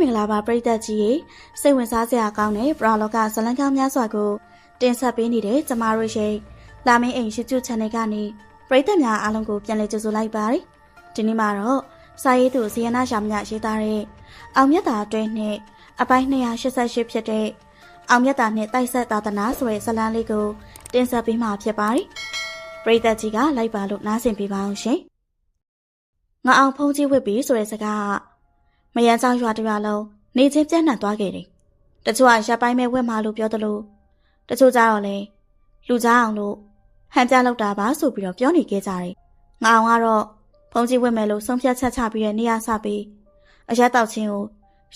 မင်္ဂလာပါပရိသတ်ကြီးရေစိတ်ဝင်စားစရာကောင်းတဲ့ပရာလောကဇလံကောင်းများစွာကိုတင်ဆက်ပေးနေတဲ့ကျမတို့ရဲ့လာမင်းအိမ် YouTube Channel ကနေပရိသတ်များအားလုံးကိုပြန်လည်ကြိုဆိုလိုက်ပါတယ်ဒီနေ့မှာတော့စာရေးသူဇီယနာရှာမညရေးသားတဲ့အောင်မြတ်တာအတွင်းနဲ့အပိုင်း288ဖြစ်တဲ့အောင်မြတ်တာနဲ့တိုက်ဆက်သာသနာဆိုတဲ့ဇာတ်လမ်းလေးကိုတင်ဆက်ပေးမှာဖြစ်ပါတယ်ပရိသတ်ကြီးကလိုက်ပါလို့နားဆင်ပေးပါအောင်ရှင်ငါအောင်ဖုံးကြီးဝစ်ပြီးဆိုတဲ့စကားက မယန်းဆောင်ရွာတရွာလုံးနေချင်းပြန့်နှံ့သွားခဲ့တယ်။တချို့ကရပ်ပိုင်းမဲ့ဝက်မာလို့ပြောသလိုတချို့ကြတော့လေလူကြားအောင်လို့ဟန်ပြလောက်တာပါဆိုပြီးတော့ပြောနေခဲ့ကြတယ်။ငါအောင်ကတော့ဖုံးကြီးဝက်မယ်လို့ဆုံးဖြတ်ချက်ချပြီးတဲ့နေရာစပြီးအရက်တောက်ချင်းကို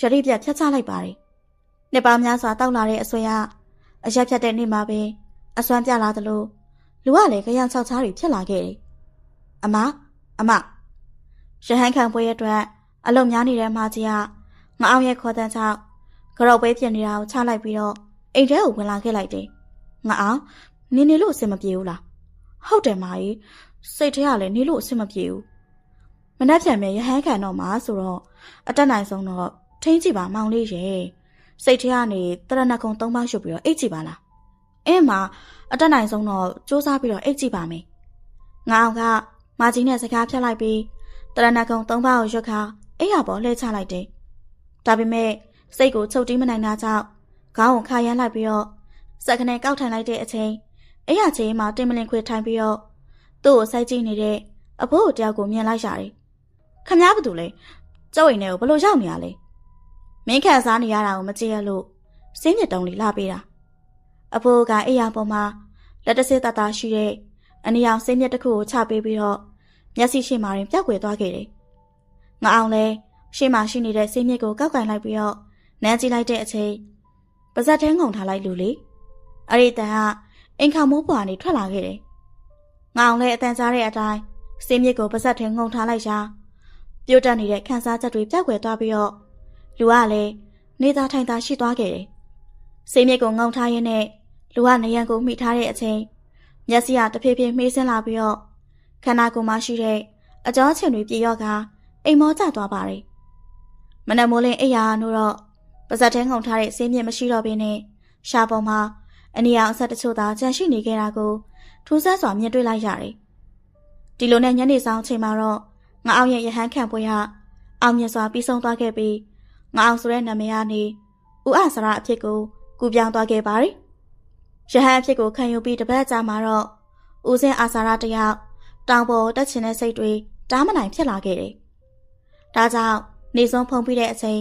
ရတိပြတ်ဖြတ်ချလိုက်ပါတယ်။နှစ်ပါးများစွာတောက်လာတဲ့အဆွေကအရက်ဖြတ်တဲ့နေ့မှာပဲအစွမ်းပြလာသလိုလူကလည်းကြောင်ချောက်ချားတွေဖြစ်လာခဲ့တယ်။အမအမရဟန်းခံပွဲရဲ့အတွက် အလုံများနေတဲ့မာကြီးကငါအောင်ရဲ့ခေါ်တန်းချောက်ကြောက်ပဲပြင်နေတာကိုချလိုက်ပြီးတော့အိမ်ထဲကိုဝင်လာခဲ့လိုက်တယ်။ငါအောင်နေနေလို့အဆင်မပြေဘူးလား။ဟုတ်တယ်မာကြီးစိတ်ထဲကလည်းနေလို့အဆင်မပြေဘူး။မနှက်ပြန်မဲ့ရဟန်းခံတော့မှာဆိုတော့အတက်နိုင်ဆုံးတော့ထိန်းကြည့်ပါမောင်လေးရဲ့။စိတ်ထဲကနေတရဏကုံ၃ပါးရှုပ်ပြီးတော့အိတ်ကြည့်ပါလား။အင်းမအတက်နိုင်ဆုံးတော့စူးစမ်းပြီးတော့အိတ်ကြည့်ပါမယ်။ငါအောင်ကမာကြီးနဲ့စကားဖြတ်လိုက်ပြီးတရဏကုံ၃ပါးကိုရွတ်ခါ အိယာပေါ်လှည့်ချလိုက်တယ်။ဒါပေမဲ့စိတ်ကိုချုပ်တီးမနိုင်တာကြောင့်ခေါင်းကိုခါရမ်းလိုက်ပြီးတော့စက်ကနေကောက်ထိုင်လိုက်တဲ့အချိန်အိယာချင်းမှာတင်မလင်ခွေထိုင်ပြီးတော့သူ့ကိုစိုက်ကြည့်နေတဲ့အဖိုးတယောက်ကိုမြင်လိုက်ရတယ်။ခမည်းဘာတူလဲ။ကျောက်အိမ်ထဲကိုဘလို့ရောက်နေရလဲ။မင်းခံစားနေရတာကိုမကြည့်ရလို့စင်းမြစ်တုံးလေးလာပေးတာ။အဖိုးကအိယာပေါ်မှာလက်တစစ်တတာရှိတဲ့အနီအောင်စင်းမြစ်တစ်ခုကိုချပေးပြီးတော့မျက်စိရှိမှရင်ပျောက်ကွယ်သွားခဲ့တယ်။ ငါအောင်လဲရှေ့မှာရှိနေတဲ့ဆေးမြစ်ကိုကောက်ကင်လိုက်ပြီးတော့နမ်းကြည့်လိုက်တဲ့အချိန်ပါဇက်ထဲငုံထားလိုက်လူလေအဲ့ဒီတန်ကအင်ခါမိုးပွားနေထွက်လာခဲ့တယ်ငါအောင်လဲအတန်ကြားတဲ့အတိုင်းဆေးမြစ်ကိုပါဇက်ထဲငုံထားလိုက်ရာပြုတ်တက်နေတဲ့ခန်းစားချက်တွေပြောက်ွယ်သွားပြီးတော့လူကလည်းနေသားထိုင်သားရှိသွားခဲ့တယ်ဆေးမြစ်ကိုငုံထားရင်းနဲ့လူကနေရန်ကိုမိထားတဲ့အချိန်မျက်စိကတဖြည်းဖြည်းမှေးဆင်းလာပြီးတော့ခန္ဓာကိုယ်မှာရှိတဲ့အကြောချင်တွေပြေရော့ကား အိမ်မောကျသွားပါတယ်။မနက်မိုးလင်းအိယာနို့တော့ပါဇက်ထဲငုံထားတဲ့ဆေးမြင့်မရှိတော့ဘဲနဲ့ရှာပေါ်မှာအနီအောင်အဆက်တချို့သာကြန့်ရှိနေခဲ့တာကိုထူးဆန်းစွာမြင်တွေ့လိုက်ရတယ်။ဒီလိုနဲ့ညနေဆောင်ချိန်မှာတော့ငါအောင်ရဲ့ရဟန်းခံပွဲဟာအောင်မြင်စွာပြီးဆုံးသွားခဲ့ပြီးငါအောင်ဆိုတဲ့နာမည်ကနေဦးအဆရာအဖြစ်ကိုကူပြောင်းသွားခဲ့ပါတယ်။ရဟန်းအဖြစ်ကိုခံယူပြီးတပတ်ကြာမှာတော့ဦးစင်းအာဆာရတယောက်တောင်ပေါ်တက်ချင်တဲ့စိတ်တွေတားမနိုင်ဖြစ်လာခဲ့တယ် ဒါကြောင့်နေဆုံးဖုံးပြီးတဲ့အချိန်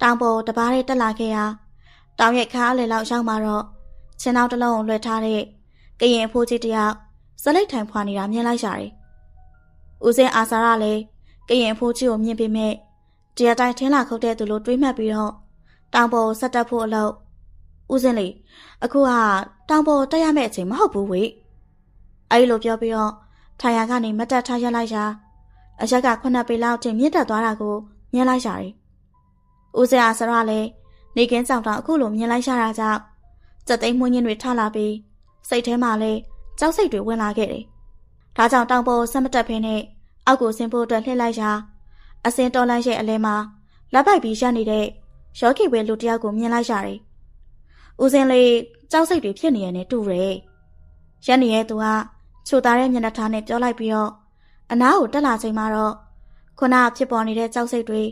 တောင်ပေါ်တပားလေးတက်လာခဲ့ရာတောင်ရဲ့ခါအလယ်လောက်ရောက်มาတော့ချင်းနောက်တစ်လုံးကိုလွှဲထားတဲ့ကရင်အဖိုးကြီးတယောက်စလိတ်ထိုင်ဖွာနေတာမြင်လိုက်ရတယ်။ဦးစင်းအာစာရလည်းကရင်အဖိုးကြီးကိုမြင်ပေမဲ့တရားတိုင်းထင်းလာခုတ်တဲ့သူလိုတွေးမှတ်ပြီးတော့တောင်ပေါ်ဆက်တက်ဖို့အလုပ်ဦးစင်းလေးအခုကတောင်ပေါ်တက်ရမယ့်အချိန်မဟုတ်ဘူးဝေ။အဲဒီလိုပြောပြီးတော့ထိုင်ရကနေမတက်ထားရလိုက်ရာ အရက်ကခုနှစ်ပေလောက်တင်မြင့်တက်သွားတာကိုမြင်လိုက်ရတယ်။ဦးစရာဆရလည်းနေကင်းဆောင်တော့အခုလိုမြင်လိုက်ရတာကြောင့်စက်သိမ်းမွှင်းရင်တွေထလာပြီးစိတ်ထဲမှာလည်းကြောက်စိတ်တွေဝင်လာခဲ့တယ်။ဒါကြောင့်တောင်ပေါ်ဆက်မတက်ဖင်းနဲ့အောက်ကိုဆင်းဖို့အတွက်လှည့်လိုက်ရာအစင်းတော်လန့်ရဲ့အလဲမှာလက်ပိုက်ပြီးရနေတဲ့ရော့ကီဝဲလူတယောက်ကိုမြင်လိုက်ရတယ်။ဦးစင်းလေးကြောက်စိတ်တွေဖြစ်နေရတဲ့တူတယ်။ရက်နေရဲ့သူကချိုသားတဲ့မျက်နှာထားနဲ့ပြောလိုက်ပြီးတော့ အနားကိုတက်လာချိန်မှာတော့ခုနဖြစ်ပေါ်နေတဲ့ကြောက်စိတ်တွေ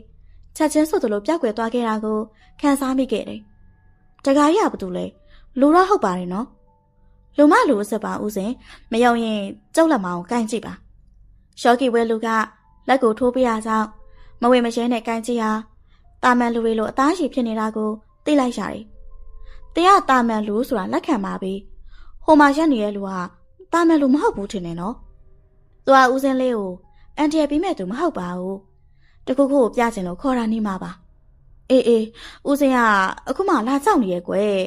ချက်ချင်းဆိုသလိုပြောက်ွယ်သွားခဲ့တာကိုခံစားမိခဲ့တယ်။တခါကြီးကဘာလို့လဲလူတော့ဟုတ်ပါတယ်နော်။လူမလူအစ်ပါဦးစင်မယုံရင်ကျုပ်လက်မအောင်ကန်ကြည့်ပါ။ရှော့ကီဝဲလူကလက်ကိုထိုးပြရဆောင်မဝေမရဲနဲ့ကန်ကြည့်ဟာတာမန်လူတွေလိုအသားရှိဖြစ်နေတာကိုသိလိုက်ရတယ်။တရားတာမန်လူဆိုတာလက်ခံပါပြီ။ဟိုမှာရက်နေတဲ့လူကတာမန်လူမဟုတ်ဘူးထင်တယ်နော်။ သွားဦးစင်းလေးကိုအန်တီရပြီးမဲ့သူမဟုတ်ပါဘူးတခုခုကိုပြချင်လို့ခေါ်တာနေမှာပါအေးအေးဦးစင်းကအခုမှလာကြောက်နေရဲ့ကွယ်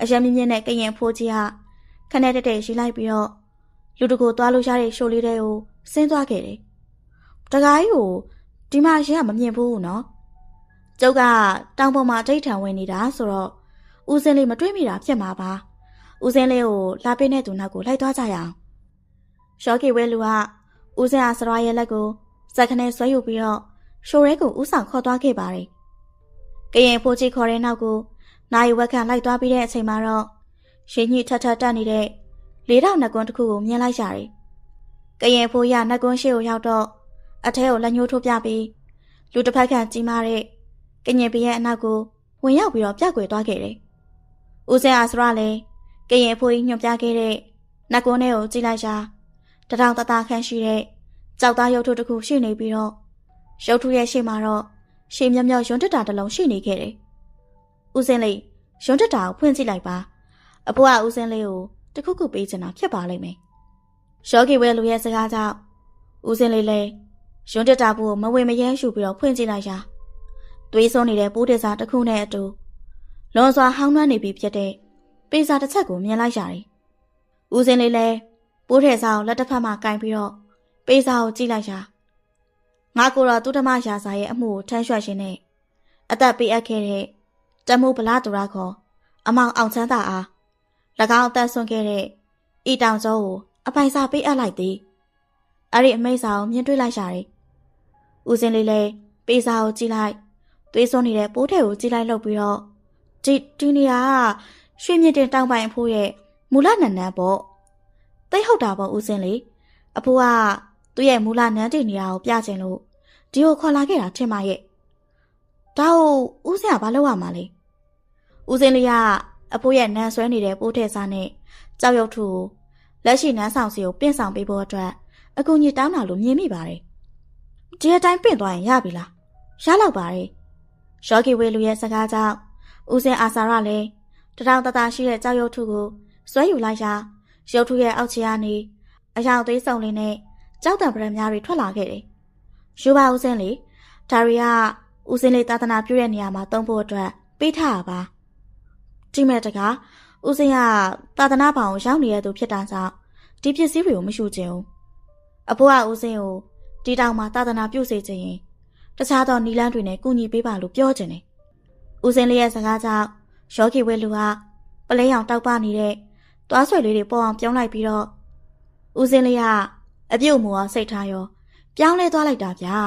အရမြင့်မြင့်နဲ့ကရင်ဖိုးကြီးဟာခနဲ့တက်တက်ရှိလိုက်ပြီးတော့လူတကူသွားလို့ရတဲ့ရှိုးလေးတွေကိုဆင်းသွားခဲ့တယ်တခါကြီးကိုဒီမှာရှင်ကမမြင်ဘူးနော်ကျုပ်ကတောင်ပေါ်မှာဒိတ်ထံဝင်နေတာဆိုတော့ဦးစင်းလေးမတွေးမိတာဖြစ်မှာပါဦးစင်းလေးကိုလာပေးတဲ့သူနောက်ကိုလိုက်သွားကြရအောင် ရှော့ကီဝဲလူကဦးစင်အားစရွာရဲ့လက်ကိုစက်ခနဲ့ဆွဲယူပြီးတော့ရှိုးရဲကိုဦးဆောင်ခေါ်သွားခဲ့ပါတယ်ကရင်ဖိုးကြီးခေါ်တဲ့နောက်ကိုနိုင်ဝက်ခန့်လိုက်သွားပြီးတဲ့အချိန်မှာတော့ရှင်ကြီးထထတက်နေတဲ့လေးထောင်နှကွန်းတစ်ခုကိုမြင်လိုက်ရတယ်။ကရင်ဖိုးရနှကွန်းရှိကိုရောက်တော့အထဲကိုလက်ညှိုးထိုးပြပြီးလူတစ်ဖက်ခန့်ကြီးမားတဲ့ကရင်ပြရဲ့အနောက်ကိုဝင်ရောက်ပြီးတော့ပြက်ကွယ်သွားခဲ့တယ်။ဦးစင်အာစရလည်းကရင်ဖိုးကြီးညွှန်ပြခဲ့တဲ့နှကွန်းထဲကိုကြည့်လိုက်ရှာ တထောင်တသားခန့်ရှိတဲ့ကြောက်သားရုပ်ထုတစ်ခုရှိနေပြီးတော့ရုပ်ထုရဲ့ရှေ့မှာတော့ရှေ့မြမြောက်ရွံတက်တာတစ်လုံးရှိနေခဲ့တယ်။ဦးစင်းလေးရွံတက်တာကိုဖွင့်ကြည့်လိုက်ပါ။အဖိုးကဦးစင်းလေးကိုတခုခုပေးချင်တာဖြစ်ပါလိမ့်မယ်။ရောဂီဝဲလူရဲ့စကားကြောင့်ဦးစင်းလေးလည်းရွံတက်တာဘူးကိုမဝေမရဲရှူပြီးတော့ဖွင့်ကြည့်လိုက်ရာသွေးဆုံးနေတဲ့ပိုးတစားတစ်ခုနဲ့အတူလွန်စွာဟောင်းနှွမ်းနေပြီဖြစ်တဲ့ပေစာတစ်ချက်ကိုမြင်လိုက်ရတယ်။ဦးစင်းလေးလည်း ပိုးထဲစားကိုလက်တစ်ဖက်မှာကင်ပြီးတော့ပေစာကိုကြည့်လိုက်ရာငါကိုတော့သူဓမ္မရာဇာရဲ့အမှုကိုထမ်းရွှက်ရှင်နဲ့အသက်ပေးအပ်ခဲ့တဲ့တမှုဗလာတူရာခေါ်အမောင်အောင်ချမ်းသာအား၎င်းအသက်ဆွန့်ခဲ့တဲ့ဤတောင်ကျောကိုအပိုင်စာပေးအပ်လိုက်သည်အဲ့ဒီအမိတ်စာကိုမြင်တွေ့လိုက်ရတယ်ဦးစင်းလေးလည်းပေးစာကိုကြည့်လိုက်သွေးစွန်းနေတဲ့ပိုးထဲကိုကြည့်လိုက်လို့ပြီးတော့ဒီဒီနေရာကရွှေမြင့်တင်တောင်ပိုင်အဖိုးရဲ့မူလနန်းနန်းပေါ့ သိဟုတ်တာပေါ့ဦးစင်းလေးအဖိုးကသူ့ရဲ့မူလနန်းတင်နေရာကိုပြချင်လို့ဒီကိုခေါ်လာခဲ့တာထင်ပါရဲ့ဒါကိုဦးစင်ကဘာလုပ်ရမှာလဲဦးစင်လေးကအဖိုးရဲ့နန်းဆွဲနေတဲ့ပိုးထက်စားနဲ့ကြောက်ရွံ့ထူကိုလက်ရှိနန်းဆောင်စီကိုပင့်ဆောင်ပေးဖို့အတွက်အကူကြီးတောင်းတာလို့မြင်မိပါတယ်ဒီအတိုင်းပင့်သွားရင်ရပြီလားရလောက်ပါတယ်ရောဂီဝေလူရဲ့စကားကြောင့်ဦးစင်အာစာရလည်းတထောင်တသားရှိတဲ့ကြောက်ရွံ့ထူကိုဆွဲယူလိုက်ရာ ရုပ်ထုရဲ့အောက်ခြေကနေအယောင်သေးစုံလေးနဲ့ကြောက်တံပရံများတွေထွက်လာခဲ့တယ်။ယူပါဦးစင်းလေဒါရီကဦးစင်းလေးသာသနာပြုတဲ့နေရာမှာတုံးဖို့အတွက်ပေးထားတာပါ။ဒီမဲ့တကဦးစင်းကသာသနာဘောင်ကိုရောက်နေတဲ့သူဖြစ်တာကြောင့်ဒီပစ္စည်းတွေကိုမယူချင်ဘူး။အဖိုးကဦးစင်းကိုဒီတောင်မှာသာသနာပြုစေချင်ရင်တခြားသောနီလန်းတွေနဲ့ကူညီပေးပါလို့ပြောချင်တယ်။ဦးစင်းလေးရဲ့စကားကြောင့်ရောဂီဝဲလူကပလဲရောင်တောက်ပနေတဲ့ သွားဆွဲလေးတွေပေါ်အောင်ပြောင်းလိုက်ပြီးတော့ဦးစင်းလေးကအပြုတ်မူအောင်စိတ်ထားရောပြောင်းလဲသွားလိုက်တာဗျာ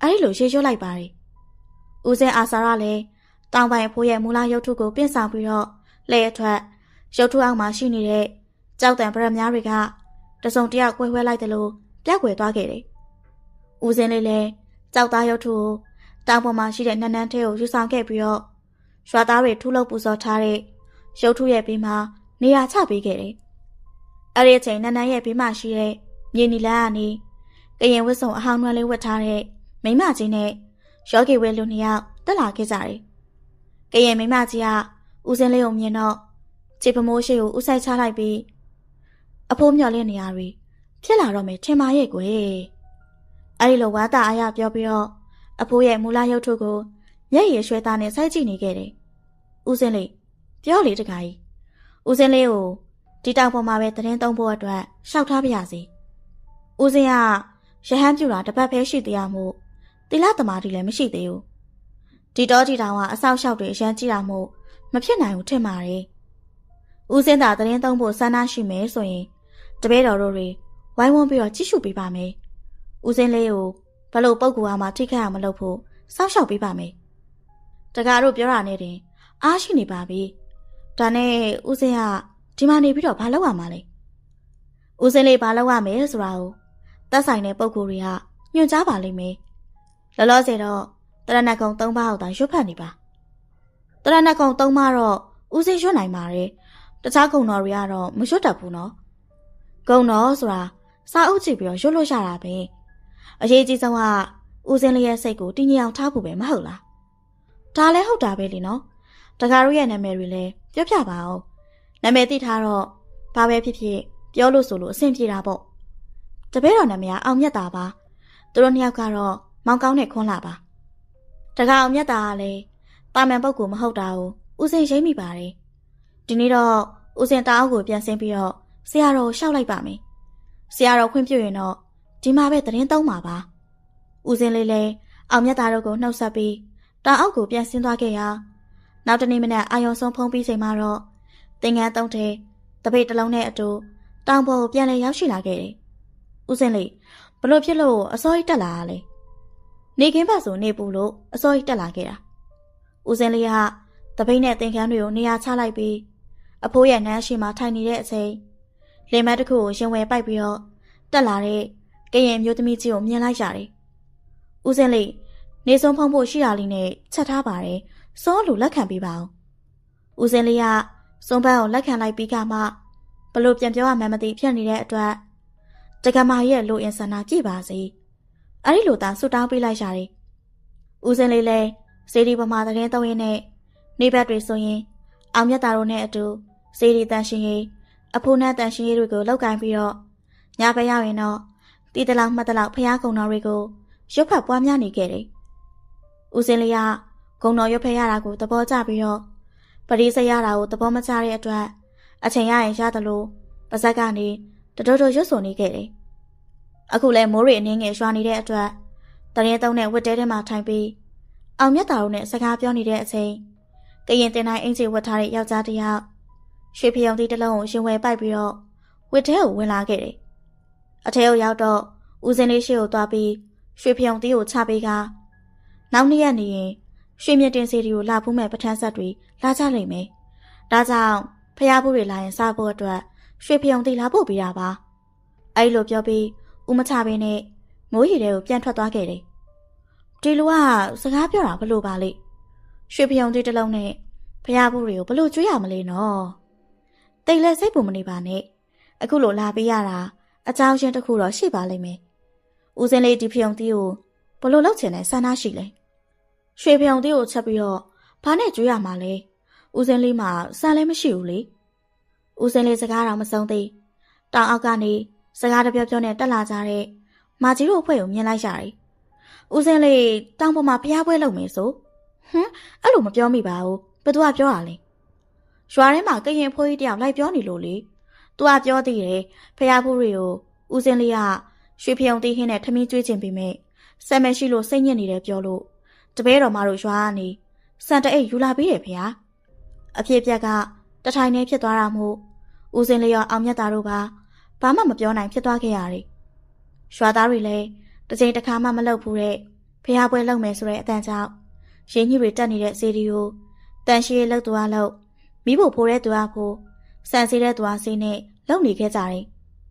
အဲ့ဒီလိုရှေ့ရွှတ်လိုက်ပါတယ်ဦးစင်းအာစာရလည်းတောင်ပိုင်အဖိုးရဲ့မူလရုပ်ထုကိုပြင်ဆောင်ပြီးတော့လဲအထွက်ရုပ်ထုအောက်မှာရှိနေတဲ့ကြောက်တံပရမများတွေကတစုံတယောက်ကွဲဝဲလိုက်တယ်လို့ပြက်ွယ်သွားခဲ့တယ်ဦးစင်းလေးလည်းကြောက်သားရုပ်ထုကိုတောင်ပေါ်မှာရှိတဲ့နန်းနန်းထဲကိုယူဆောင်ခဲ့ပြီးတော့ရွာသားတွေထူလို့ပူဇော်ထားတဲ့ရုပ်ထုရဲ့ဘေးမှာ နေရာချပေးခဲ့တယ်။အဲ့ဒီအချိန်နန်းနန်းရဲ့ဘေးမှာရှိတဲ့မြေနီလာကနေကရင်ဝတ်စုံအဟောင်းနွမ်းလေးဝတ်ထားတဲ့မိမကြီးနဲ့ရောဂီဝဲလူနှစ်ယောက်တက်လာခဲ့ကြတယ်။ကရင်မိမကြီးကဦးစင်းလေးကိုမြင်တော့ခြေပမိုးရှိကိုဦးဆိုင်ချလိုက်ပြီးအဖိုးမျော်လင့်နေရပြီဖြစ်လာတော့မယ်ထင်ပါရဲ့ကွယ်။အဲ့ဒီလိုဝါတာအားရပြောပြီးတော့အဖိုးရဲ့မူလရုပ်ထုကိုမျက်ရည်ရွှဲသားနဲ့စိုက်ကြည့်နေခဲ့တယ်။ဦးစင်းလေးပြောလေတခါကြီး ဦးစင်းလေးကိုဒီတောင်ပေါ်မှာပဲသတင်းသုံးဖို့အတွက်ရှောက်ထားပါရစေ။ဦးစင်းကရဟန်းပြူတာတစ်ပတ်ပဲရှိသေးရမို့တိလသမားတီလည်းမရှိသေးဘူး။ဒီတော့ဒီတောင်ကအဆောက်အအုံတွေအရန်ကြည့်တာမို့မဖြစ်နိုင်ဘူးထင်ပါတယ်။ဦးစင်းသာသတင်းသုံးဖို့ဆန္ဒရှိမယ်ဆိုရင်တပည့်တော်တို့တွေဝိုင်းဝန်းပြီးတော့ကြည့်ရှုပေးပါမယ်။ဦးစင်းလေးကိုဘလို့ပုံကူအားမှထိခိုက်အောင်မလုပ်ဖို့စောင့်ရှောက်ပေးပါမယ်။တကားတို့ပြောတာနဲ့တင်အားရှိနေပါပြီ။ ဒါနဲ့ဦးစင်းကဒီမှာနေပြီးတော့ဘာလုပ်ရမှာလဲ။ဦးစင်းလေးဘာလုပ်ရမယ်ဆိုတာကိုသက်ဆိုင်တဲ့ပုံကူတွေကညွှန်ကြားပါလိမ့်မယ်။လောလောဆယ်တော့တရဏဂုံ၃ပါးကိုသာရွတ်ဖတ်နေပါ။တရဏဂုံ၃ပါးတော့ဦးစင်းရွတ်နိုင်ပါတယ်။တခြားဂုံတော်တွေကတော့မရွတ်တတ်ဘူးနော်။ဂုံတော်ဆိုတာစာအုပ်ကြည့်ပြီးတော့ရွတ်လို့ရတာပဲ။အရေးကြီးဆုံးကဦးစင်းလေးရဲ့စိတ်ကိုတည်ငြိမ်အောင်ထားဖို့ပဲမဟုတ်လား။ဒါလည်းဟုတ်တာပဲလीနော်။တကားတို့ရဲ့နာမည်တွေလည်း ပြောပြပါအောင်။နာမည်သိထားတော့ဘာပဲဖြစ်ဖြစ်ပြောလို့ဆိုလို့အဆင်ပြေတာပေါ့။တပည့်တော်နာမည်ကအောင်မြတ်တာပါ။သူတို့နှစ်ယောက်ကတော့မောင်ကောင်းတဲ့ခွန်းလာပါ။တကားအောင်မြတ်တာကလည်းတာမန်ပုဂ္ဂိုလ်မဟုတ်တာကိုဦးစင်ရိမ့်မိပါတယ်။ဒီနေ့တော့ဦးစင်တားအုပ်ကိုပြန်ဆင်းပြီးတော့ဆရာတော်ရှောက်လိုက်ပါမယ်။ဆရာတော်ခွင့်ပြုရင်တော့ဒီမှာပဲသတင်းသုံးပါပါ။ဦးစင်လေးလည်းအောင်မြတ်သားတို့ကိုနှုတ်ဆက်ပြီးတာအောက်ကိုပြန်ဆင်းသွားခဲ့ရာ နောက်တနေ့မနက်အာယုံဆုံးဖုံးပြီးချိန်မှာတော့သင်္ကန်းသုံးထဲတပိတ်တစ်လုံးနဲ့အတူတောင်ပေါ်ကိုပြန်လဲရောက်ရှိလာခဲ့တယ်။ဦးစင်လေးဘလို့ဖြစ်လို့အစောကြီးတက်လာတာလဲ။နေခင်းဘက်ဆိုနေပူလို့အစောကြီးတက်လာခဲ့တာဦးစင်းလေးကတပိတ်နဲ့သင်္ကန်းတွေကိုနေရာချလိုက်ပြီးအဖိုးရဲ့နန်းရှိမှထိုင်နေတဲ့အချိန်လင်မတစ်ခုကိုရင်ဝယ်ပိုက်ပြီးတော့တက်လာတဲ့ကရင်မျိုးသမီးကြီးကိုမြင်လိုက်ရတယ်။ဦးစင်းလေးနေစုံဖုံဖို့ရှိတာလေးနဲ့ချက်ထားပါတယ်။ စောလူလက်ခံပေးပါဦး။ဦးစင်းလေးကစုံပန်းကိုလက်ခံလိုက်ပြီးကမှဘလို့ပြန်ပြောရမှန်းမသိဖြစ်နေတဲ့အတွက်တက္ကမရဲ့လိုအင်ဆန္ဒကြည့်ပါစေ။အဲ့ဒီလိုသာဆွတောင်းပေးလိုက်ရတယ်။ဦးစင်းလေးလည်းစေဒီပမာသတင်းသုံးရင်းနဲ့နေဘက်တွေဆိုရင်အောင်မြတ်တာတို့နဲ့အတူစေဒီတန်ရှင်ရေးအဖိုးနဲ့တန်ရှင်ရေးတွေကိုလောက်ကင်ပြီးတော့ညဘက်ရောက်ရင်တော့တီတလောက်မှတ်တလောက်ဖျားကုံတော်တွေကိုရွတ်ဖတ်ပွားများနေခဲ့တယ်။ဦးစင်းလေးက ဂုံတော်ရွတ်ဖက်ရတာကိုသဘောကျပြီးတော့ပရိစရတာကိုသဘောမကျတဲ့အတွက်အချိန်ရရင်ရတယ်လို့ပါဇက်ကနေတတော်တော်ရွတ်ဆိုနေခဲ့တယ်။အခုလဲမိုးရီအနှင်းငယ်ရွှာနေတဲ့အတွက်တရင်သုံးတဲ့ဝတ်တဲထဲမှာထိုင်ပြီးအောင်မြတ်တာတို့နဲ့စကားပြောနေတဲ့အချိန်ကရင်တင်တိုင်းအင်ဂျီဝတ်ထားတဲ့ယောက်ျားတစ်ယောက်ရွှေဖျုံသီးတစ်လုံးကိုရှင်ဝဲပိုက်ပြီးတော့ဝတ်ထဲကိုဝင်လာခဲ့တယ်။အထဲကိုရောက်တော့ဦးစင်းလေးရှေ့ကိုသွားပြီးရွှေဖျုံသီးကိုချပေးကနောက်နေ့ရက်နေရင် ရွှေမြင့်တင်စီတွေကိုလာဖူးမဲ့ပထန်းဆက်တွေလာကြလိမ့်မယ်။ဒါကြောင့်ဖျားဖို့တွေလာရင်စားဖို့အတွက်ရွှေဖျုံသီးလာဖို့ပေးတာပါ။အဲဒီလိုပြောပြီးဦးမချပင်းနဲ့မိုးရီတဲ့ကိုပြန်ထွက်သွားခဲ့တယ်။ဒီလူကစကားပြောတာဘလို့ပါလိ။ရွှေဖျုံသီးတစ်လုံးနဲ့ဖျားဖို့တွေကိုဘလို့ကျွေးရမလဲနော်။တိတ်လက်စိတ်ပူမနေပါနဲ့။အခုလိုလာပေးရတာအကြောင်းချင်းတစ်ခုတော့ရှိပါလိမ့်မယ်။ဦးစင်းလေးဒီဖျုံသီးကိုဘလို့လောက်ချင်တဲ့ဆန္ဒရှိလဲ။ ရွှေဖျုံသီးကိုချက်ပြီးတော့ဘာနဲ့ကျွေးရမှာလဲ။ဦးစင်းလေးမှာစံလည်းမရှိဘူးလေ။ဦးစင်းလေးစကားတော့မဆုံးသေး။တောင်အောက်ကနေစကားတပြောပြောနဲ့တက်လာကြတဲ့မာကြီးတို့အဖွဲ့ကိုမြင်လိုက်ရတယ်။ဦးစင်းလေးတောင်ပေါ်မှာဖျားပွဲလုပ်မယ်ဆို။ဟမ်အဲ့လိုမပြောမိပါဘူး။ဘယ်သူကပြောရလဲ။ရွာထဲမှာကရင်ဖိုးကြီးတယောက်လိုက်ပြောနေလို့လေ။ तू ကပြောသေးတယ်ဖျားဖိုးတွေကိုဦးစင်းလေးကရွှေဖျုံတီးဟင်းနဲ့ထမင်းကျွေးခြင်းပြီးမဲ့ဆက်မရှိလို့စိတ်ညစ်နေတယ်ပြောလို့ တပည့်တော်မတို့ရွာကနေစံတအိတ်ယူလာပြီးတယ်ဖေ။အဖြစ်ပြက်ကတထိုင်နေဖြစ်သွားတာမို့ဦးစင်းလေးရောအောင်မြတ်တာတို့ကဘာမှမပြောနိုင်ဖြစ်သွားခဲ့ရတယ်။ရွာသားတွေလည်းတစ်ချိန်တစ်ခါမှမလုပ်ဘူးတဲ့ဖះပွဲလုပ်မယ်ဆိုတဲ့အတန်ကြောင့်ရင်းကြီးတွေတက်နေတဲ့စီဒီကိုတန်ရှည်လှုပ်သူအလုပ်မိဖို့ဖိုးတဲ့သူအဖို့စံစီတဲ့သူအစီနဲ့လုပ်နေခဲ့ကြတယ်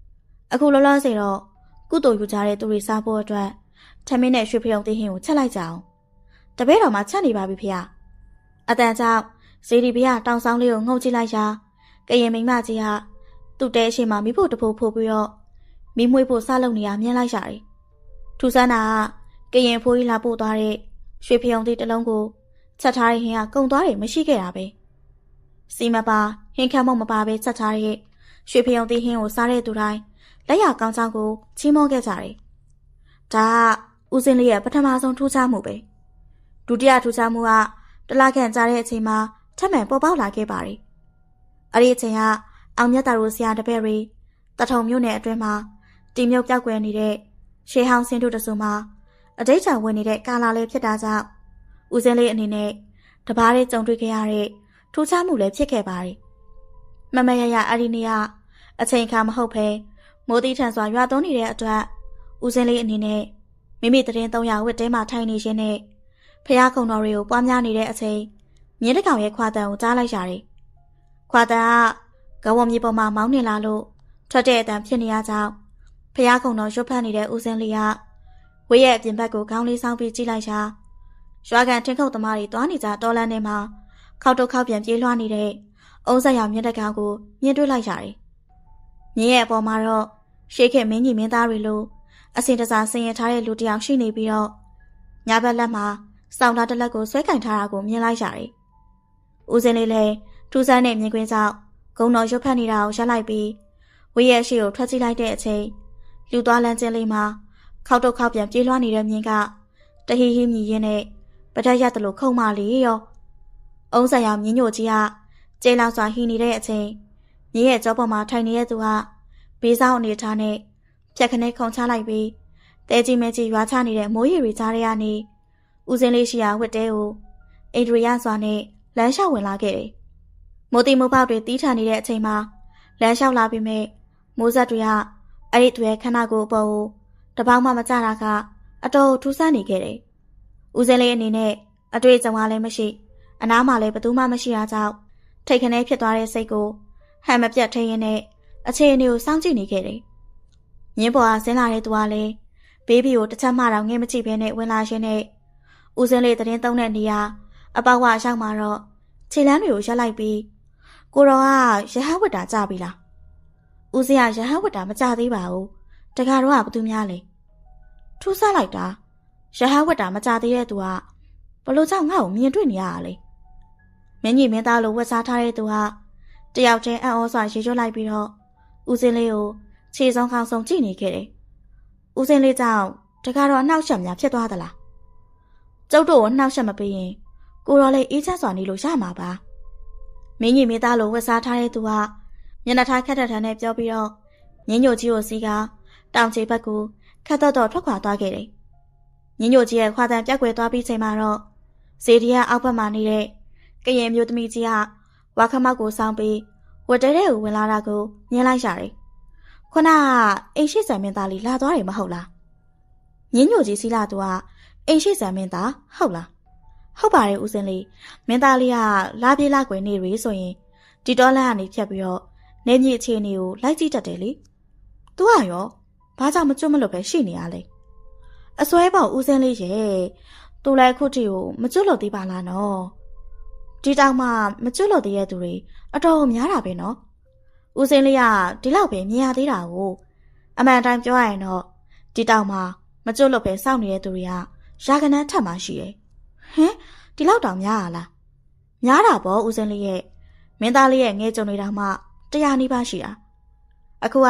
။အခုလောလောဆယ်တော့ကုတူယူကြတဲ့သူတွေစားဖို့အတွက်ထမင်းနဲ့ရွှေဖယုံသိဟင်းကိုချက်လိုက်ကြအောင်။ တပည့်တော်မှချက်နေပါပြီဖေ။အတန်ကြောင့်စီဒီဘီကတောင်ဆောင်လေးကိုငုံကြည့်လိုက်ရာကရင်မိမကြီးကသူ့တဲအရှိမှမိဖို့တဖို့ဖို့ပြီးတော့မိမွေးဖို့စလုပ်နေတာမြင်လိုက်ရတယ်။ထူဆန်းတာကကရင်ဖိုးကြီးလာပို့သွားတဲ့ရွှေဖယုံသေးတစ်လုံးကိုချက်ထားတဲ့ဟင်းကကုံသွားတယ်မရှိခဲ့တာပဲ။စီမပါဟင်းခမ်းမုံမပါပဲချက်ထားတဲ့ရွှေဖယုံသေးဟင်းကိုစားတဲ့သူတိုင်းလက်ရကောင်းချောင်းကိုချီးမွမ်းခဲ့ကြတယ်။ဒါကဦးစင်းလေးရဲ့ပထမဆုံးထူးခြားမှုပဲ။ ဒုတိယထူးခြားမှုကတလခန့်ကြာတဲ့အချိန်မှာထပ်မံပေါ်ပေါက်လာခဲ့ပါတယ်။အဲ့ဒီအချိန်ကအောင်မြတ်တာတို့ဆရာတပည့်တွေတထုံမြို့နယ်အတွင်းမှာတီမြုပ်ပြောက်ကွယ်နေတဲ့ရှေးဟောင်းစင်းတို့တစုမှာအတိတ်ချံဝင်နေတဲ့ကာလာလေးဖြစ်တာကြောင့်ဦးစင်းလေးအနေနဲ့တပားလေးကြုံတွေ့ခဲ့ရတဲ့ထူးခြားမှုလည်းဖြစ်ခဲ့ပါတယ်။မမရရအဲ့ဒီနေ့ကအချိန်အခါမဟုတ်ဘဲမိုးတိထန်စွာရွာသွန်းနေတဲ့အတွက်ဦးစင်းလေးအနေနဲ့မိမိတရင်300ဝတ်တဲမှာထိုင်နေခြင်းနဲ့ ဖះခုံတော်တွေကိုပွားများနေတဲ့အချိန်မြင်းတကောင်ရဲ့ခွာတန်ကိုကြားလိုက်ရတယ်။ခွာတန်ကကဝမြေပေါ်မှာမောင်းနေလာလို့ထွက်တဲ့အတန်ဖြစ်နေရကြောင်းဖះခုံတော်ရွတ်ဖတ်နေတဲ့ဦးစင်းလေးကဝေးရဲ့အပြင်ဘက်ကိုခေါင်းလေးဆောင်းပြီးကြည့်လိုက်ရာရွာကန်ထင်းခုတ်သမားတွေတွားနေကြတော်လန်းထဲမှာခောက်တုတ်ခောက်ပြန်ပြေးလွှားနေတဲ့အုံးဆက်ရောင်မြင့်တကောင်ကိုမြင်တွေ့လိုက်ရတယ်။မြင်းရဲ့အပေါ်မှာတော့ရှေးခေမင်းကြီးမင်းသားတွေလိုအစင်တစားဆင်ရထားတဲ့လူတစ်ယောက်ရှိနေပြီးတော့ညာဘက်လက်မှာ စောင်းသားတစ်လက်ကိုဆွဲကင်ထားတာကိုမြင်လိုက်ရတယ်။ဦးစင်းလေးလည်းထူးဆန်းတဲ့မြင်ကွင်းကြောင့်ဂုံတော်ရွတ်ဖက်နေတာကိုရပ်လိုက်ပြီးဝေးရဲ့ရှိကိုထွက်ကြည့်လိုက်တဲ့အချိန်လူသွားလန်းကျင်းလေးမှာခောက်တုတ်ခောက်ပြန်ပြေးလွှားနေတဲ့မြင်းကတဟီဟီမြည်ရင်းနဲ့ပဒတ်ရတလို့ခုံမလေးရောအုံးဆက်ရောင်မြင်းညိုကြီးကကျေလောက်စွာဟီနေတဲ့အချိန်မြင်းရဲ့ကြောပေါ်မှာထိုင်နေတဲ့သူကဘေးဆောင်အနေထားနဲ့ဖြက်ခနဲ့ခုံချလိုက်ပြီးတဲကြီးမဲကြီးရွာချနေတဲ့မိုးရီတွေကြားထဲကနေ ဦးစင်းလေးရှိရာဝတ်တဲကိုအိန္ဒြေယစွာနဲ့လမ်းလျှောက်ဝင်လာခဲ့တယ်။မိုးတိမိုးပေါက်တွေတီးထန်နေတဲ့အချိန်မှာလမ်းလျှောက်လာပြီးမြဲမိုးဆက်တွေကအဲ့ဒီသူရဲ့ခန္ဓာကိုယ်အပေါ်ကိုတပေါင်းမှမကြတာကအတော်ထူးဆန်းနေခဲ့တယ်။ဦးစင်းလေးအနေနဲ့အတွေ့အကြုံကလည်းမရှိအနားမှာလည်းဘသူမှမရှိတာကြောင့်ထိတ်ခနဲဖြစ်သွားတဲ့စိတ်ကိုဟန်မပြတ်ထိရင်းနဲ့အခြေအနေကိုစောင့်ကြည့်နေခဲ့တယ်။မြင်းပေါ်ကဆင်းလာတဲ့သူကလည်းဘေးဘီကိုတစ်ချက်မှတော့ငဲမကြည့်ဘဲနဲ့ဝင်လာရှင်နဲ့ ဦးစင်းလေးတရင်သုံးတဲ့နေရာအပေါက်ကရောက်မှာတော့ခြေလမ်းတွေကိုရက်လိုက်ပြီးကိုတော်ကရဟဝတ်တာကြပြီလားဦးစင်းကရဟဝတ်တာမကြသေးပါဘူးတခါတော့ကဘသူများလဲထူးဆန်းလိုက်တာရဟဝတ်တာမကြသေးတဲ့သူကဘလို့ကြောင့်ငါ့ကိုမြင်တွေ့နေရတာလဲမင်းကြီးမင်းသားလိုဝတ်စားထားတဲ့သူကတယောက်ချင်းအံ့ဩစွာရေကျွတ်လိုက်ပြီးတော့ဦးစင်းလေးကိုခြေဆုံးခေါင်းဆုံးကြည့်နေခဲ့တယ်ဦးစင်းလေးကြောင့်တခါတော့အနှောက်ယှက်များဖြစ်သွားသလား ကျုပ်တို့ကိုနှောက်ယှက်မပေးရင်ကိုတော်လေးအေးချမ်းစွာနေလို့ရမှာပါမင်းကြီးမင်းသားလိုဝတ်စားထားတဲ့သူကမျက်နှာထားခက်ထထန်နဲ့ပြောပြီးတော့ညင်းညိုကြီးကိုစီးကတောင်ချေဘက်ကိုခက်တော့တော့ထွက်ခွာသွားခဲ့တယ်ညင်းညိုကြီးရဲ့ခွာတန်ပြက်ွယ်သွားပြီးချိန်မှာတော့ဇေဒီယာအောက်ဘက်မှာနေတဲ့ကရင်မျိုးသမီးကြီးကဝါခမောက်ကိုစောင်းပြီးဝတ်တဲတဲ့ကိုဝင်လာတာကိုမြင်လိုက်ရတယ်ခုနကအိမ်ရှိဆံမင်းသားလေးလာသွားတယ်မဟုတ်လားညင်းညိုကြီးစီးလာသူက အိမ်ရှိဆံမင်းသားဟုတ်လားဟုတ်ပါတယ်ဦးစင်းလေးမင်းသားလေးကလာပြေးလာကွယ်နေပြီဆိုရင်ဒီတော်လန့်ကနေဖြတ်ပြီးတော့နေမြေအခြေအနေကိုလိုက်ကြည့်တတ်တယ်လေ။ तू ကရောဘာကြောင့်မကျွတ်မလို့ပဲရှိနေရလဲ။အစွဲပေါဦးစင်းလေးရဲ့။ तू လည်းခုထိကိုမကျွတ်လို့သေးပါလားနော်။ဒီတောင်မှမကျွတ်လို့သေးတဲ့သူတွေအတော်များတာပဲနော်။ဦးစင်းလေးကဒီလောက်ပဲမြင်ရသေးတာကိုအမှန်တိုင်းပြောရရင်တော့ဒီတောင်မှမကျွတ်လို့ပဲစောင့်နေတဲ့သူတွေက ရာခဏန်းထပ်မှရှိတယ်။ဟင်ဒီလောက်တောင်များရလား။များတာပေါ့ဦးစင်းလေးရဲ့မင်းသားလေးရဲ့ငဲကြုံနေတာမှတရားနီးပါးရှိတာအခုက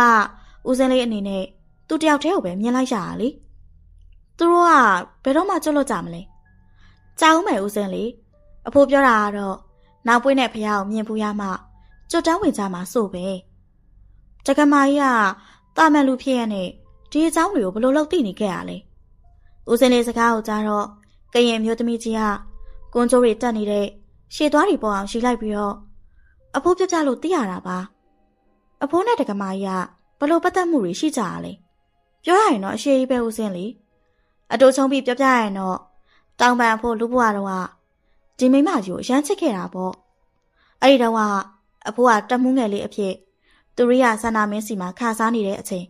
ဦးစင်းလေးအနေနဲ့သူတယောက်တည်းကိုပဲမြင်လိုက်ရတာလေသူတို့ကဘယ်တော့မှကျွတ်လို့ကြမလဲကြောက်မယ်ဦးစင်းလေးအဖိုးပြောတာကတော့နောက်ပွေးနဲ့ဖះကိုမြင်ပူရမှကျွတ်တန်းဝင်ကြမှာစို့ပဲတက္ကမကြီးကတာမန်လူဖြစ်ရတဲ့ဒီအကြောင်းတွေကိုဘလို့လောက်သိနေခဲ့ရလဲ ဦးစင်းလေးစကားကိုကြားတော့ကရင်မျိုးသမီးကြီးကကွန်ကျိုးတွေတက်နေတဲ့ရှေ့သွားတွေပေါ်အောင်ရှီလိုက်ပြီးတော့အဖိုးပြပြလို့သိရတာပါအဖိုးနဲ့တက္ကမကြီးကဘလို့ပတ်သက်မှုတွေရှိကြရလဲပြောရရင်တော့အရှိကြီးပဲဦးစင်းလေအတူချုံပြီးပြပြရရင်တော့တောင်ပန်အဖိုးလူဘွားတော့ကဒီမိမကြီးကိုရမ်းချစ်ခဲ့တာပေါ့အဲ့ဒီတော့ကအဖိုးကတက်မှုငယ်လေးအဖြစ်သူရိယဆန္ဒမင်းစီမှာခါစားနေတဲ့အချိန်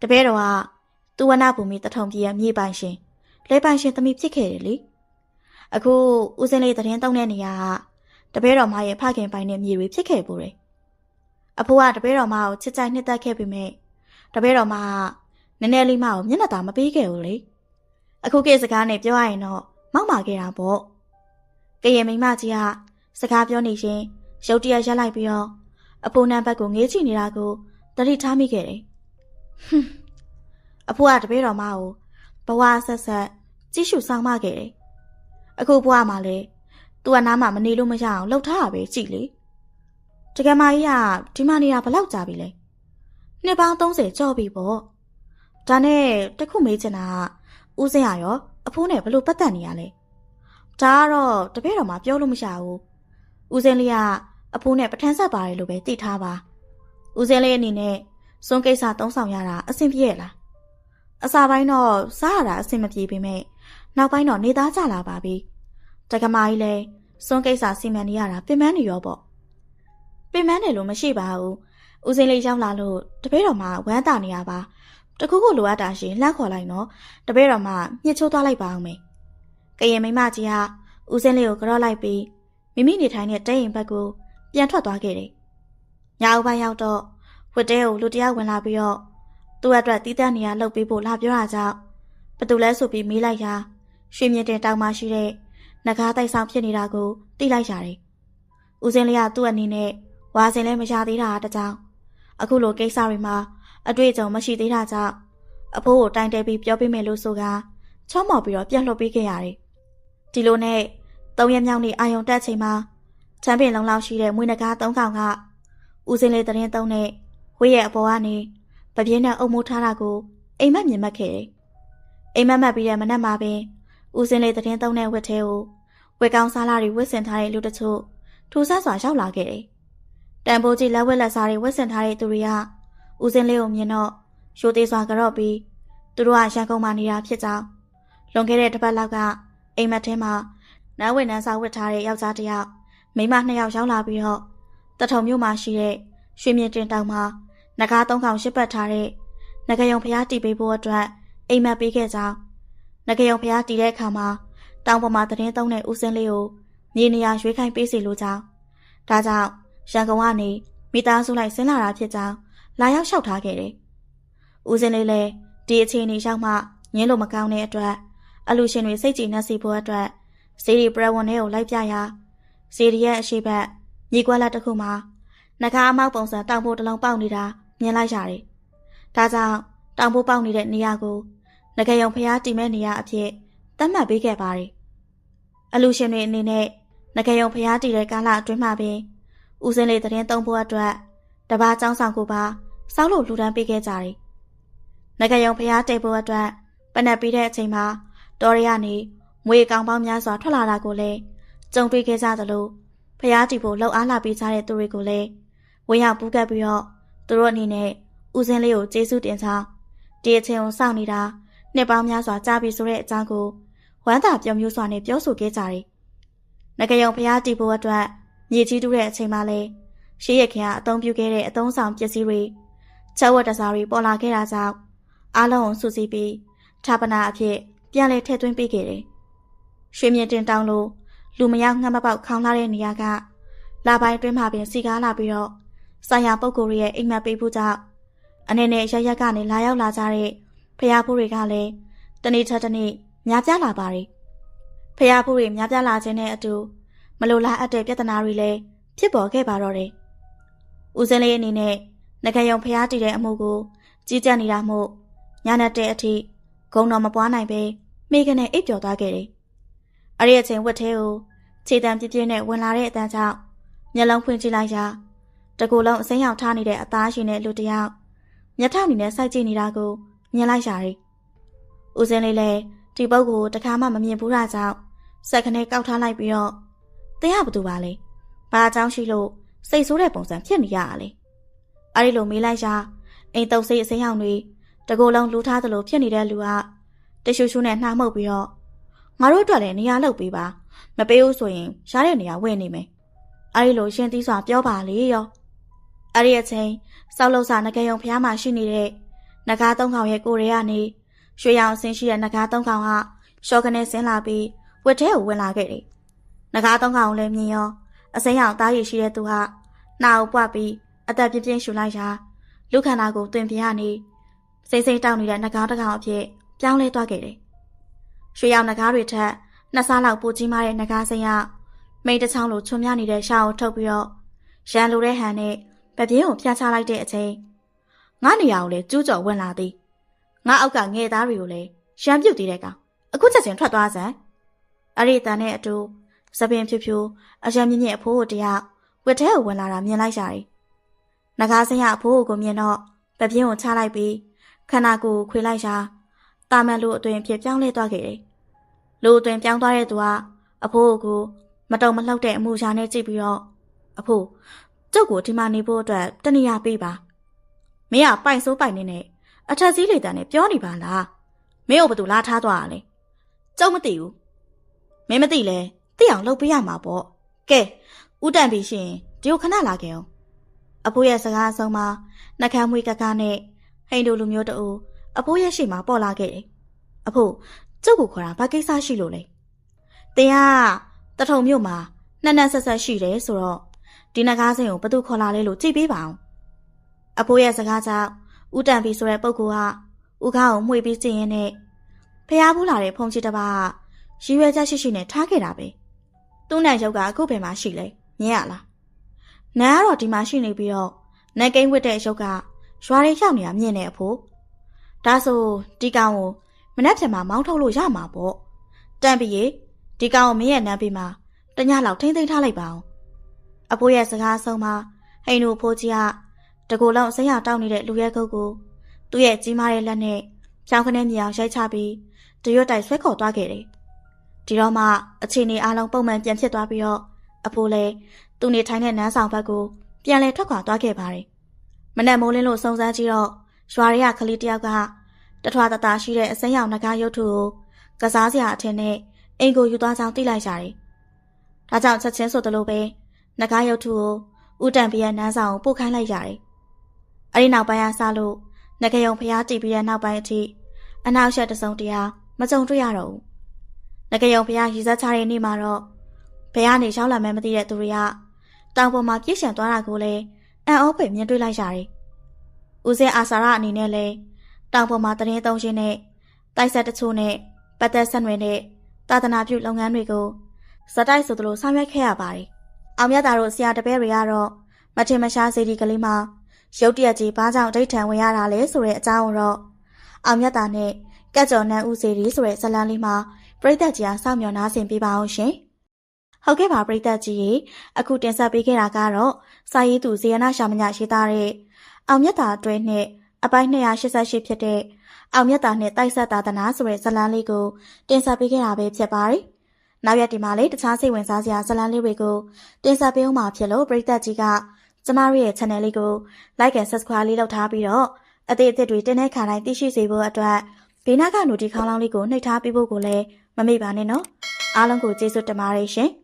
တပည့်တော်က သူဝနာဘူမီတထုံပြည်ရဲ့မြေပိုင်ရှင်လဲပိုင်ရှင်သမီးဖြစ်ခဲ့တယ်လေအခုဦးစင်းလေးသတင်းတောင်းတဲ့နေရာကတပည့်တော်မရဲ့ဖခင်ပိုင်တဲ့မြေတွေဖြစ်ခဲ့ပိုတယ်အဖိုးကတပည့်တော်မကိုချစ်ကြိုက်နှစ်သက်ခဲ့ပေမဲ့တပည့်တော်မကနည်းနည်းလေးမကိုမျက်နှာသာမပေးခဲ့ဘူးလေအခုကိစကားနဲ့ပြောရရင်တော့မောက်မာခဲ့တာပေါ့ကရင်မိမကြီးကစကားပြောနေရင်ရုတ်တရက်ရက်လိုက်ပြီးတော့အဖိုးနံဘက်ကိုငေးချနေတာကိုတတိထားမိခဲ့တယ်ဟွန်း အဖိုးကတပည့်တော်မကိုဘဝဆက်ဆက်ကြည့်ရှုဆောင်မခဲ့တယ်အခုဘဝမှာလေသူကနားမှာမနေလို့မရအောင်လှုပ်ထားတာပဲကြည်လေတကယ်မကြီးကဒီမှာနေတာဘလောက်ကြာပြီလဲနှစ်ပေါင်း30ကျော်ပြီပေါ့ဒါနဲ့တခုမေးချင်တာကဦးစင်ရရောအဖိုးနဲ့ဘလို့ပတ်သက်နေရလဲဒါကတော့တပည့်တော်မှပြောလို့မရဘူးဦးစင်လေးကအဖိုးနဲ့ပထန်းဆက်ပါတယ်လို့ပဲသိထားပါဦးစင်လေးအနေနဲ့စွန်းကိစ္စတုံးဆောင်ရတာအဆင်ပြေရဲ့လား အစာပိုင်းတော့စားရတာအဆင်မပြေပေမဲ့နောက်ပိုင်းတော့နေသားကြလာပါပြီတက္ကမကြီးလည်းစွန်းကိစ္စစီမံနေရတာပြင်ပန်းနေရောပေါ့ပင်ပန်းတယ်လို့မရှိပါဘူးဦးစင်းလေးရောက်လာလို့တပည့်တော်မှဝမ်းတာနေရပါတခုခုလိုအပ်တာရှင်လှမ်းခေါ်လိုက်နော်တပည့်တော်မှညှစ်ချိုးသွားလိုက်ပါအောင်မေကရင်မိမကြီးကဦးစင်းလေးကိုကြော့လိုက်ပြီးမိမိနေထိုင်တဲ့တဲရင်ဘက်ကိုပြန်ထွက်သွားခဲ့တယ်ညအပိုင်းရောက်တော့ဝတ်တဲကိုလူတယောက်ဝင်လာပြီးတော့ သူ့အတွက်တီးတန့်နေရလှုပ်ပေးဖို့လာပြောတာကြောင့်ဘသူလဲဆိုပြီးမေးလိုက်ရာရွှေမြင့်တင်တောင်မှရှိတဲ့နဂါးတိုက်ဆောင်ဖြစ်နေတာကိုသိလိုက်ရတယ်။ဦးစင်းလေးကသူ့အနေနဲ့ဝါစင်လည်းမရသေးတာတကြောင်အခုလိုကိစ္စတွေမှာအတွေ့အကြုံမရှိသေးတာကြောင့်အဖိုးကိုတိုင်တဲပြီးပြောပြမယ်လို့ဆိုကချောမော်ပြီးတော့ပြတ်လွတ်ပေးခဲ့ရတယ်။ဒီလိုနဲ့သုံးရက်မြောက်နေ့အာယုံတက်ချိန်မှာချမ်းပင်လုံးလောက်ရှိတဲ့မွေးနဂါးသုံးကောင်ကဦးစင်းလေးတရင်သုံးနဲ့ဝေးရဲ့အပေါ်ကနေ ပပြင်းနဲ့အုံမိုးထားတာကိုအိမ်မက်မြင်မှတ်ခဲ့တယ်။အိမ်မက်မှတ်ပြီးတဲ့မနက်မှာပင်ဦးစင်းလေးတရင်သုံးတဲ့ဝက်ထဲကိုဝက်ကောင်းစားလာတွေဝစ်ဆင်ထားတဲ့လူတချို့ထူဆန်းစွာရောက်လာခဲ့တယ်တန်ဖိုးကြီးလက်ဝက်လက်စားတွေဝတ်ဆင်ထားတဲ့သူတွေကဦးစင်းလေးကိုမြင်တော့ရိုသေးစွာကြော့ပြီးသူတို့ကရန်ကုန်မှာနေတာဖြစ်ကြောင်းလွန်ခဲ့တဲ့တစ်ပတ်လောက်ကအိမ်မက်ထဲမှာနန်းဝင်နန်းစာဝတ်ထားတဲ့ယောက်ျားတစ်ယောက်မိန်းမနှစ်ယောက်ရောက်လာပြီးတော့တထုံမြို့မှာရှိတဲ့ရွှေမြင့်တင်တောင်မှာ နဂါသုံးကောင်ရှစ်ပတ်ထားတဲ့နဂယုံဖျားတီပေးဖို့အတွက်အိမ်မက်ပေးခဲ့ကြောင်းနဂယုံဖျားတီတဲ့အခါမှာတောင်ပေါ်မှာသတင်းသုံးတဲ့ဦးစင်းလေးကိုမြေနေရာရွေးခိုင်းပေးစီလိုကြောင်းဒါကြောင့်ရန်ကုန်ကနေမိသားစုလိုက်ဆင်းလာတာဖြစ်ကြောင်းလာရောက်လျှောက်ထားခဲ့တယ်။ဦးစင်းလေးလည်းဒီအခြေအနေရောက်မှငင်းလို့မကောင်းတဲ့အတွက်အလူရှင်တွေစိတ်ကြည်နှက်စီဖို့အတွက်စီရီပရဝန်ထဲကိုလိုက်ပြရာစီရီရဲ့အရှိဘက်ညီကွက်လက်တစ်ခုမှာနှကားအမောက်ပုံစံတောင်ဖို့တစ်လုံးပေါက်နေတာ မြင်လိုက်ရတယ်။ဒါကြောင့်တောင်ဖို့ပေါက်နေတဲ့နေရာကိုငကယုံဖျားတီမဲ့နေရာအဖြစ်သတ်မှတ်ပေးခဲ့ပါတယ်။အလူရှင်တွေအနေနဲ့ငကယုံဖျားတီတဲ့ကာလအတွင်းမှာပင်ဦးစင်းလေးသတင်းသုံးဖို့အတွက်တပါးចောင်းဆောင်ကိုပါစောက်လို့လူတန်းပေးခဲ့ကြတယ်။ငကယုံဖျားတိတ်ဖို့အတွက်ပနက်ပြီးတဲ့အချိန်မှာတော်ရရနေမွေကောင်ပေါင်းများစွာထွက်လာတာကိုလည်းကြုံတွေ့ခဲ့ကြသလိုဖျားတီဖို့လှုပ်အားလာပေးကြတဲ့သူတွေကိုလည်းဝင်းရောက်ပူးကပ်ပြီးတော့ သူတို့အနေနဲ့ဦးစင်းလေးကိုကျေးဇူးတင်ဆောင်ဒီအချိန်ကိုစောင့်နေတာနှစ်ပေါင်းများစွာကြာပြီဆိုတဲ့အကြောင်းကိုဝမ်းသာပျော်မျိုးစွာနဲ့ပြောဆိုခဲ့ကြတယ်။ငကယုံဖျားတီဖို့အတွက်မြေကြီးတူးတဲ့အချိန်မှလည်းရှေးရခင်ကအသုံးပြုခဲ့တဲ့အသုံးဆောင်ပစ္စည်းတွေချက်ဝတ်တစားတွေပေါ်လာခဲ့တာကြောင့်အားလုံးကိုစုစည်းပြီးဌာပနာအဖြစ်ပြန်လည်ထည့်သွင်းပေးခဲ့တယ်။ရွှေမြင့်တင်တောင်းလို့လူမရောက်ငှက်မပေါက်ခေါင်းလာတဲ့နေရာကလာပိုင်းတွင်းမှာပင်စီကားလာပြီးတော့ ဆိုင်ရာပုဂ္ဂိုလ်ရဲ့အိမ်မက်ပေးဖို့ကြောင့်အနေနဲ့ရရက်ကနေလာရောက်လာကြတဲ့ဖျားဖို့တွေကလည်းတနေ့ချက်တနေ့များပြားလာပါတယ်။ဖျားဖို့တွေများပြားလာခြင်းနဲ့အတူမလိုလားအပ်တဲ့ပြဿနာတွေလည်းဖြစ်ပေါ်ခဲ့ပါတော့တယ်။ဦးစင်းလေးအနေနဲ့ငကယုံဖျားတည်တဲ့အမှုကိုကြီးကြပ်နေတာမို့ညနေတဲ့အထိဂုံတော်မပွားနိုင်ပဲမိကနေအိပ်ပျော်သွားခဲ့တယ်။အဲ့ဒီအချိန်ဝက်သေးကိုခြေတံပြပြနဲ့ဝင်လာတဲ့အတန်းကြောင့်မျက်လုံးဖွင့်ကြည့်လိုက်ရာ တကူလုံးအစိမ်းရောင်ထားနေတဲ့အသားရှင်တဲ့လူတစ်ယောက်မျက်ထောက်အနေနဲ့စိုက်ကြည့်နေတာကိုမြင်လိုက်ရတယ်။ဦးစင်းလေးလည်းဒီပုတ်ကိုတခါမှမမြင်ဘူးတာကြောင့်စက်ခနဲ့ကောက်ထားလိုက်ပြီးတော့တရားဘသူပါလဲ။ဘာအကြောင်းရှိလို့စိတ်ဆိုးတဲ့ပုံစံဖြစ်နေရတာလဲ။အဲဒီလိုမေးလိုက်ရာအိမ်တုပ်စိတ်အစိမ်းရောင်တွေတကူလုံးလူထားသလိုဖြစ်နေတဲ့လူကတရှူရှူနဲ့နှားမှုတ်ပြီးတော့ငါတို့အတွက်လည်းနေရာလောက်ပေးပါမပေးဘူးဆိုရင်ရတဲ့နေရာဝယ်နေမယ်အဲဒီလိုရှင်းသီးစွာပြောပါလေရော အဲ့ဒီအချိန်စောက်လို့စာငကယုံဖျားမှာရှိနေတဲ့နဂါးသုံးကောင်ရဲ့ကိုရေကနေရွှေရောင်အစင်းရှိတဲ့နဂါးသုံးကောင်ကရှော့ကနေဆင်းလာပြီးဝက်ထဲကိုဝင်လာခဲ့တယ်။နဂါးသုံးကောင်လည်းမြင်ရောအစိမ်းရောင်သားရည်ရှိတဲ့သူဟာနှာကိုပွားပြီးအသက်ပြင်းပြင်းရှူလိုက်ရာလူခန္ဓာကိုတွင်ပြရနေစိမ့်စိမ့်တောက်နေတဲ့နဂါးတစ်ကောင်အဖြစ်ပြောင်းလဲသွားခဲ့တယ်။ရွှေရောင်နဂါးတွေထက်နှစ်ဆလောက်ပိုကြီးမားတဲ့နဂါးစိမ်းကမိန်တစ်ချောင်းလိုချွန်မြနေတဲ့ရှာကိုထုတ်ပြီးတော့ရန်လိုတဲ့ဟန်နဲ့ ပပြင်းကိုဖျားချလိုက်တဲ့အချိန်ငါနေရာကိုလည်းကျူးကျော်ဝင်လာသည်ငါအောက်ကငယ်သားတွေကိုလည်းရံပြုတ်တည်တဲ့ကောင်အခုချက်ချင်းထွက်သွားစမ်းအဲ့ဒီတန်နဲ့အတူသပင်ဖြူဖြူအရံမြင့်မြင့်အဖိုးကိုတယောက်ဝက်ထဲကိုဝင်လာတာမြင်လိုက်ရတယ်။နဂါးစင်းရအဖိုးကိုမြင်တော့ပပြင်းကိုချလိုက်ပြီးခန္ဓာကိုယ်ကိုခွေလိုက်ရာတာမန်လူအသွင်ဖြစ်ပြောင်းလဲသွားခဲ့တယ်။လူအသွင်ပြောင်းသွားတဲ့သူကအဖိုးကိုမတုံမလှုပ်တဲ့အမူအရာနဲ့ကြည့်ပြီးတော့အဖိုး ကျုပ်ကိုဒီမှာနေဖို့အတွက်တနေရာပေးပါမင်းကပိုင်ဆိုးပိုင်နေနဲ့အထက်စည်းလေတန်းနဲ့ပြောနေပါလားမင်းကိုဘယ်သူလာထားသွားတာလဲကျုပ်မသိဘူးမင်းမသိလဲသိအောင်လုပ်ပေးရမှာပေါ့ကဲဥတန်ပြီရှင်ဒီကိုခဏလာခဲ့အောင်အဖိုးရဲ့စကားအဆုံးမှာနှကမ်းမွေးကကနဲ့ဟိန်တို့လူမျိုးတူအဖိုးရဲ့ရှိမှာပေါ်လာခဲ့တယ်အဖိုးကျုပ်ကိုခေါ်တာဘာကိစ္စရှိလို့လဲတင်ကတထုံမြို့မှာနှက်နှက်ဆက်ဆက်ရှိတယ်ဆိုတော့ ဒီနဂါးစိန်ကိုဘသူခေါ်လာလဲလို့ကြည့်ပေးပါအောင်အဖိုးရဲ့စကားကြောင့်ဦးတန်ပြီဆိုတဲ့ပုဂ္ဂိုလ်ကဦးကားကိုမှွေပြီးကြည့်ရင်နဲ့ဖျားဘူးလာတဲ့ဖုန်ချစ်တပါးရည်ရွယ်ချက်ရှိရှိနဲ့ထားခဲ့တာပဲသူ့နိုင်ရုပ်ကအခုဘယ်မှာရှိလဲမြင်ရလားနန်းကတော့ဒီမှာရှိနေပြီးတော့နန်းကိန်းဝတ်တဲ့ရုပ်ကရွာတွေရောက်နေတာမြင်နေအဖိုးဒါဆိုဒီကောင်ကိုမနှက်ဖြံမှာမောင်းထုတ်လို့ရမှာပေါ့တန်ပြီရေဒီကောင်ကိုမင်းရဲ့နန်းပေးမှာတညလောက်ထိမ့်သိမ်းထားလိုက်ပါအောင် အဖိုးရဲ့စကားဆုံးမှာဟိန်တို့ဖိုးကြီးကတကူလုံးဆင်းရတောင်းနေတဲ့လူရဲကုတ်ကိုသူ့ရဲ့ကြီးမားတဲ့လက်နဲ့ဖြောင်းခနဲ့မြေအောင်ရိုက်ချပြီးတရွတ်တိုက်ဆွဲခေါ်သွားခဲ့တယ်။ဒီတော့မှအချိန်နေအားလုံးပုံမှန်ပြန်ဖြစ်သွားပြီးတော့အဖိုးလည်းသူနေထိုင်တဲ့နန်းဆောင်ဘက်ကိုပြန်လဲထွက်ခွာသွားခဲ့ပါတယ်။မနက်မိုးလင်းလို့စုံစမ်းကြည့်တော့ရွာရဲကကလေးတယောက်ကတထွာတတာရှိတဲ့အစိမ်းရောင်ငကားရုပ်ထုကိုကစားစရာအထင်နဲ့အိမ်ကိုယူသွားကြောင်းသိလိုက်ကြတယ်။ဒါကြောင့်ချက်ချင်းဆိုသလိုပဲ နဂါရုပ်ထုကိုဥတန်ပြရဲ့နန်းဆောင်ကိုပို့ခိုင်းလိုက်ရတယ်။အဲဒီနောက်ပိုင်းကစလို့ငကယုံဖျားတည်ပြီးတဲ့နောက်ပိုင်းအထိအနောက်ရှက်တစုံတရာမကြုံတွေ့ရတော့ဘူး။ငကယုံဖျားရည်စားချတဲ့နေ့မှာတော့ဘယ်ကနေရောက်လာမှန်းမသိတဲ့သူတွေကတောင်ပေါ်မှာပြည့်ရှံသွားတာကိုလည်းအံ့ဩဖွယ်မြင်တွေ့လိုက်ရတယ်။ဦးစင်အာစာရအနေနဲ့လည်းတောင်ပေါ်မှာတရင်သုံးရှင်းနဲ့တိုက်ဆက်တချို့နဲ့ပတ်သက်ဆက်နွယ်တဲ့သာသနာပြုလုပ်ငန်းတွေကိုဇက်တိုက်ဆိုသလိုဆောင်ရွက်ခဲ့ရပါတယ်။ အောင်မြတ်တာတို့ဆရာတပည့်တွေကတော့မထင်မရှားစေဒီကလေးမှာရုတ်တရက်ကြီးဘာကြောင့်ဒိဋ္ဌံဝင်ရတာလဲဆိုတဲ့အကြောင်းကိုတော့အောင်မြတ်တာနဲ့ကက်ကျော်နန်းဦးစေဒီဆိုတဲ့ဇလန်းလေးမှာပြိသက်ကြီးအားစောင့်မျှော်နားဆင်ပေးပါအောင်ရှင်။ဟုတ်ကဲ့ပါပြိသက်ကြီးရေအခုတင်ဆက်ပေးခဲ့တာကတော့စာရေးသူဇေယနာရှာမညရေးသားတဲ့အောင်မြတ်တာအတွဲနဲ့အပိုင်း288ဖြစ်တဲ့အောင်မြတ်တာနဲ့တိုက်ဆက်သာသနာဆိုတဲ့ဇလန်းလေးကိုတင်ဆက်ပေးခဲ့တာပဲဖြစ်ပါတယ်။ နောက်ရက်ဒီမှာလေးတခြားစိတ်ဝင်စားစရာဇလန်းလေးတွေကိုတင်ဆက်ပေးအောင်မှာဖြစ်လို့ပရိသတ်ကြီးကကျမတို့ရဲ့ channel လေးကို like and subscribe လေးလုပ်ထားပြီးတော့အသေးအသေးတွေတင်းတဲ့ခါတိုင်းသိရှိစေဖို့အတွက်ဘေးနားက notification ခေါင်းလောင်းလေးကိုနှိပ်ထားပေးဖို့ကိုလည်းမမေ့ပါနဲ့နော်။အားလုံးကိုကျေးဇူးတင်ပါတယ်ရှင်။